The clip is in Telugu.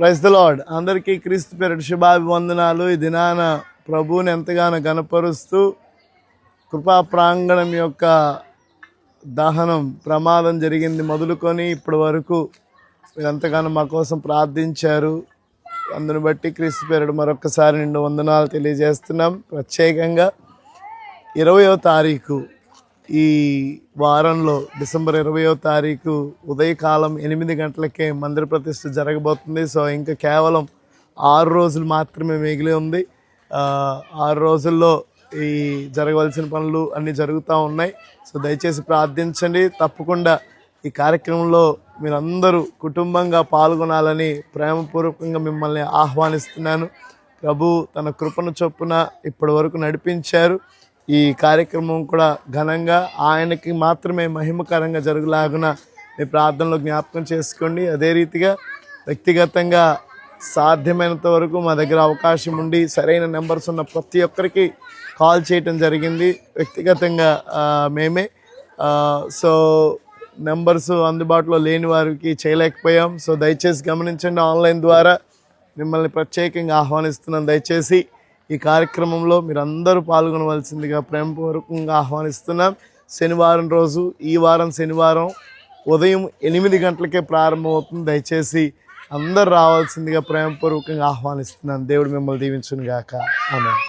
Praise the lord. అందరికీ క్రీస్తు పేరటి శుభాభివందనాలు. ఈ దినాన ప్రభువుని ఎంతగానో కనపరుస్తూ కృపా ప్రాంగణం యొక్క దహనం ప్రమాదం జరిగింది మొదలుకొని ఇప్పటి వరకు ఎంతగానో మా కోసం ప్రార్థించారు. అందుని బట్టి క్రీస్తు పేరుడు మరొకసారి నిండు వందనాలు తెలియజేస్తున్నాం. ప్రత్యేకంగా ఇరవయో తారీఖు ఈ వారంలో డిసెంబర్ ఇరవయో తారీఖు ఉదయకాలం ఎనిమిది గంటలకే మందిర ప్రతిష్ఠ జరగబోతుంది. సో ఇంకా కేవలం ఆరు రోజులు మాత్రమే మిగిలి ఉంది. ఆరు రోజుల్లో ఈ జరగవలసిన పనులు అన్నీ జరుగుతూ ఉన్నాయి. సో దయచేసి ప్రార్థించండి. తప్పకుండా ఈ కార్యక్రమంలో మీరందరూ కుటుంబంగా పాల్గొనాలని ప్రేమపూర్వకంగా మిమ్మల్ని ఆహ్వానిస్తున్నాను. ప్రభు తన కృపను చొప్పున ఇప్పటి వరకు నడిపించారు. ఈ కార్యక్రమం కూడా ఘనంగా ఆయనకి మాత్రమే మహిమకరంగా జరుగులాగున మీ ప్రార్థనలో జ్ఞాపకం చేసుకోండి. అదే రీతిగా వ్యక్తిగతంగా సాధ్యమైనంత వరకు మా దగ్గర అవకాశం ఉండి సరైన నెంబర్స్ ఉన్న ప్రతి ఒక్కరికి కాల్ చేయటం జరిగింది. వ్యక్తిగతంగా మేమే సో నెంబర్స్ అందుబాటులో లేని వారికి చేయలేకపోయాం. సో దయచేసి గమనించండి ఆన్లైన్ ద్వారా మిమ్మల్ని ప్రత్యేకంగా ఆహ్వానిస్తున్నాను దయచేసి ఈ కార్యక్రమంలో మీరందరూ పాల్గొనవలసిందిగా ప్రేమపూర్వకంగా ఆహ్వానిస్తున్నాం. శనివారం రోజు ఈ వారం శనివారం ఉదయం ఎనిమిది గంటలకే ప్రారంభమవుతుంది. దయచేసి అందరు రావాల్సిందిగా ప్రేమపూర్వకంగా ఆహ్వానిస్తున్నాను. దేవుడు మిమ్మల్ని దీవించునుగాక. ఆమె